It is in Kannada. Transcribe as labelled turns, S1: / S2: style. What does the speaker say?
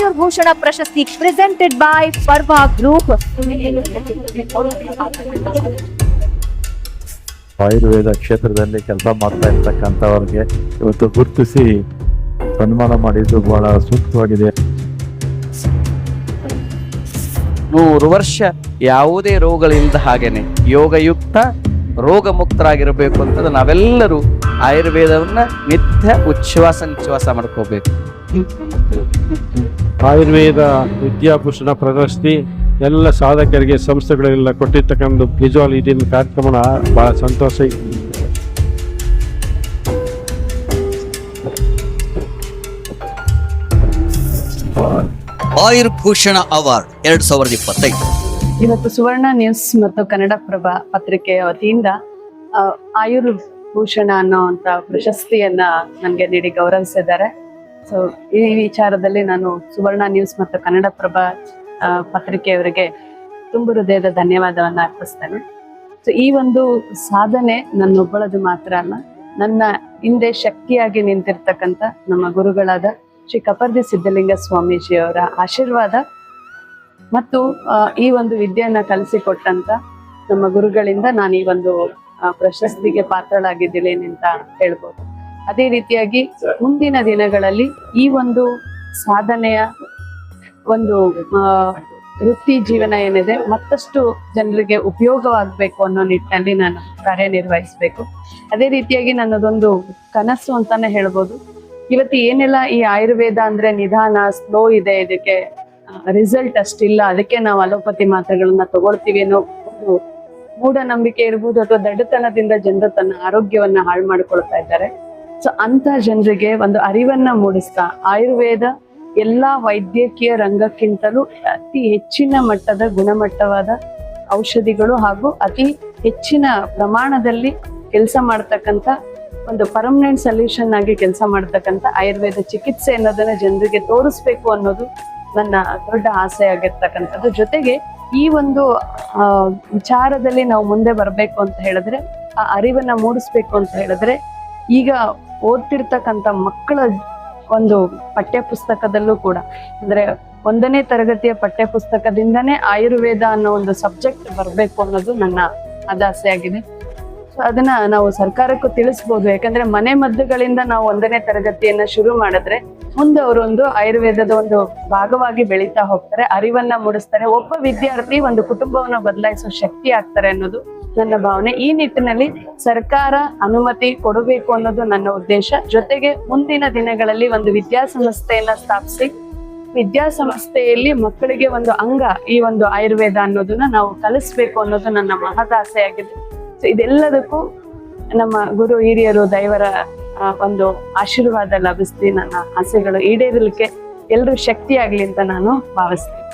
S1: ಆಯುರ್ಭೂಷಣ ಪ್ರಶಸ್ತಿ presented by Parva group
S2: ayurveda ಕ್ಷೇತ್ರದಲ್ಲಿ ಕೆಲಸ ಮಾಡ್ತಾ ಇರ್ತಕ್ಕಂಥವ್ರಿಗೆ ಇವತ್ತು ಗುರುತಿಸಿ ಸನ್ಮಾನ ಮಾಡಿದ್ದು ಬಹಳ ಸೂಕ್ತವಾಗಿದೆ.
S3: ನೂರು ವರ್ಷ ಯಾವುದೇ ರೋಗಗಳಿಲ್ಲದ ಹಾಗೇನೆ ಯೋಗಯುಕ್ತ ರೋಗ ಮುಕ್ತರಾಗಿರಬೇಕು ಅಂತ ನಾವೆಲ್ಲರೂ ಆಯುರ್ವೇದವನ್ನ ನಿತ್ಯ ಉಚ್ಛ್ವಾಸ ನಿಶ್ವಾಸ ಮಾಡ್ಕೋಬೇಕು.
S4: ಆಯುರ್ವೇದ ವಿದ್ಯಾಭೂಷಣ ಪ್ರಶಸ್ತಿ ಎಲ್ಲ ಸಾಧಕರಿಗೆ ಸಂಸ್ಥೆಗಳೆಲ್ಲ ಕೊಟ್ಟಿರ್ತಕ್ಕಂಥ ನಿಜವಾಗ್ಲೂ ಕಾರ್ಯಕ್ರಮ ಬಹಳ ಸಂತೋಷ
S5: ಆಯುರ್ಭೂಷಣ ಅವಾರ್ಡ್ ಎರಡ್ ಸಾವಿರದ ಇಪ್ಪತ್ತೈದು.
S6: ಇವತ್ತು ಸುವರ್ಣ ನ್ಯೂಸ್ ಮತ್ತು ಕನ್ನಡಪ್ರಭ ಪತ್ರಿಕೆಯ ವತಿಯಿಂದ ಆಯುರ್ಭೂಷಣ ಅನ್ನೋ ಅಂತ ಪ್ರಶಸ್ತಿಯನ್ನ ನನಗೆ ನೀಡಿ ಗೌರವಿಸಿದ್ದಾರೆ. ಸೊ ಈ ವಿಚಾರದಲ್ಲಿ ನಾನು ಸುವರ್ಣ ನ್ಯೂಸ್ ಮತ್ತು ಕನ್ನಡಪ್ರಭ ಆ, ಪತ್ರಿಕೆಯವರಿಗೆ ತುಂಬು ಹೃದಯದ ಧನ್ಯವಾದವನ್ನ ಅರ್ಪಿಸ್ತೇನೆ. ಸೊ ಈ ಒಂದು ಸಾಧನೆ ನನ್ನೊಬ್ಬಳದು ಮಾತ್ರ ಅಲ್ಲ ನನ್ನ ಹಿಂದೆ ಶಕ್ತಿಯಾಗಿ ನಿಂತಿರ್ತಕ್ಕಂಥ ನಮ್ಮ ಗುರುಗಳಾದ ಶ್ರೀ ಕಪರ್ದಿ ಸಿದ್ಧಲಿಂಗ ಸ್ವಾಮೀಜಿಯವರ ಆಶೀರ್ವಾದ ಮತ್ತು ಈ ಒಂದು ವಿದ್ಯೆಯನ್ನ ಕಲಿಸಿಕೊಟ್ಟಂತ ನಮ್ಮ ಗುರುಗಳಿಂದ ನಾನು ಈ ಒಂದು ಪ್ರಶಸ್ತಿಗೆ ಪಾತ್ರಳಾಗಿದ್ದೀನಿ ಅಂತ ಹೇಳ್ಬೋದು. ಅದೇ ರೀತಿಯಾಗಿ ಮುಂದಿನ ದಿನಗಳಲ್ಲಿ ಈ ಒಂದು ಸಾಧನೆಯ ಒಂದು ವೃತ್ತಿ ಜೀವನ ಏನಿದೆ ಮತ್ತಷ್ಟು ಜನರಿಗೆ ಉಪಯೋಗವಾಗಬೇಕು ಅನ್ನೋ ನಿಟ್ಟಿನಲ್ಲಿ ನಾನು ಕಾರ್ಯನಿರ್ವಹಿಸಬೇಕು. ಅದೇ ರೀತಿಯಾಗಿ ನನ್ನದೊಂದು ಕನಸು ಅಂತಾನೆ ಹೇಳ್ಬೋದು. ಇವತ್ತು ಏನೆಲ್ಲ ಈ ಆಯುರ್ವೇದ ಅಂದ್ರೆ ನಿಧಾನ, ಸ್ಲೋ ಇದೆ, ಇದಕ್ಕೆ ರಿಸಲ್ಟ್ ಅಷ್ಟಿಲ್ಲ, ಅದಕ್ಕೆ ನಾವು ಅಲೋಪತಿ ಮಾತ್ರೆಗಳನ್ನ ತಗೊಳ್ತೀವಿ ಅನ್ನೋ ಒಂದು ಮೂಢನಂಬಿಕೆ ಇರ್ಬೋದು ಅಥವಾ ದಡ್ಡತನದಿಂದ ಜನರು ತನ್ನ ಆರೋಗ್ಯವನ್ನ ಹಾಳು ಮಾಡ್ಕೊಳ್ತಾ ಇದ್ದಾರೆ. ಸೊ ಅಂತ ಜನರಿಗೆ ಒಂದು ಅರಿವನ್ನ ಮೂಡಿಸ್ತಾ ಆಯುರ್ವೇದ ಎಲ್ಲಾ ವೈದ್ಯಕೀಯ ರಂಗಕ್ಕಿಂತಲೂ ಅತಿ ಹೆಚ್ಚಿನ ಮಟ್ಟದ ಗುಣಮಟ್ಟವಾದ ಔಷಧಿಗಳು ಹಾಗೂ ಅತಿ ಹೆಚ್ಚಿನ ಪ್ರಮಾಣದಲ್ಲಿ ಕೆಲಸ ಮಾಡ್ತಕ್ಕಂಥ ಒಂದು ಪರ್ಮನೆಂಟ್ ಸೊಲ್ಯೂಷನ್ ಆಗಿ ಕೆಲಸ ಮಾಡ್ತಕ್ಕಂಥ ಆಯುರ್ವೇದ ಚಿಕಿತ್ಸೆ ಅನ್ನೋದನ್ನ ಜನರಿಗೆ ತೋರಿಸ್ಬೇಕು ಅನ್ನೋದು ನನ್ನ ದೊಡ್ಡ ಆಸೆ ಆಗಿರ್ತಕ್ಕಂಥದ್ದು. ಜೊತೆಗೆ ಈ ಒಂದು ವಿಚಾರದಲ್ಲಿ ನಾವು ಮುಂದೆ ಬರಬೇಕು ಅಂತ ಹೇಳಿದ್ರೆ, ಆ ಅರಿವನ್ನ ಮೂಡಿಸ್ಬೇಕು ಅಂತ ಹೇಳಿದ್ರೆ, ಈಗ ಓದ್ತಿರ್ತಕ್ಕಂಥ ಮಕ್ಕಳ ಒಂದು ಪಠ್ಯ ಪುಸ್ತಕದಲ್ಲೂ ಕೂಡ. ಅಂದ್ರೆ ಒಂದನೇ ತರಗತಿಯ ಪಠ್ಯ ಪುಸ್ತಕದಿಂದನೇ ಆಯುರ್ವೇದ ಅನ್ನೋ ಒಂದು ಸಬ್ಜೆಕ್ಟ್ ಬರಬೇಕು ಅನ್ನೋದು ನನ್ನ ಅದಾಸೆ ಆಗಿದೆ ಅದನ್ನ ನಾವು ಸರ್ಕಾರಕ್ಕೂ ತಿಳಿಸ್ಬೋದು. ಯಾಕಂದ್ರೆ ಮನೆ ಮದ್ದುಗಳಿಂದ ನಾವು ಒಂದನೇ ತರಗತಿಯನ್ನ ಶುರು ಮಾಡಿದ್ರೆ ಮುಂದೆ ಅವರೊಂದು ಆಯುರ್ವೇದದ ಒಂದು ಭಾಗವಾಗಿ ಬೆಳೀತಾ ಹೋಗ್ತಾರೆ, ಅರಿವನ್ನ ಮೂಡಿಸ್ತಾರೆ. ಒಬ್ಬ ವಿದ್ಯಾರ್ಥಿ ಒಂದು ಕುಟುಂಬವನ್ನ ಬದಲಾಯಿಸೋ ಶಕ್ತಿ ಆಗ್ತಾರೆ ಅನ್ನೋದು ನನ್ನ ಭಾವನೆ. ಈ ನಿಟ್ಟಿನಲ್ಲಿ ಸರ್ಕಾರ ಅನುಮತಿ ಕೊಡಬೇಕು ಅನ್ನೋದು ನನ್ನ ಉದ್ದೇಶ. ಜೊತೆಗೆ ಮುಂದಿನ ದಿನಗಳಲ್ಲಿ ಒಂದು ವಿದ್ಯಾಸಂಸ್ಥೆಯನ್ನ ಸ್ಥಾಪಿಸಿ ವಿದ್ಯಾಸಂಸ್ಥೆಯಲ್ಲಿ ಮಕ್ಕಳಿಗೆ ಒಂದು ಅಂಗ ಈ ಒಂದು ಆಯುರ್ವೇದ ಅನ್ನೋದನ್ನ ನಾವು ಕಲಿಸ್ಬೇಕು ಅನ್ನೋದು ನನ್ನ ಮಹದಾಸೆ ಆಗಿದೆ ಸೊ ಇದೆಲ್ಲದಕ್ಕೂ ನಮ್ಮ ಗುರು ಹಿರಿಯರು, ದೈವರ ಒಂದು ಆಶೀರ್ವಾದ ಲಭಿಸ್ತೀನಿ ನನ್ನ ಆಸೆಗಳು ಈಡೇರಲಿಕ್ಕೆ ಎಲ್ಲರೂ ಶಕ್ತಿ ಆಗ್ಲಿ ಅಂತ ನಾನು ಭಾವಿಸ್ತೀನಿ.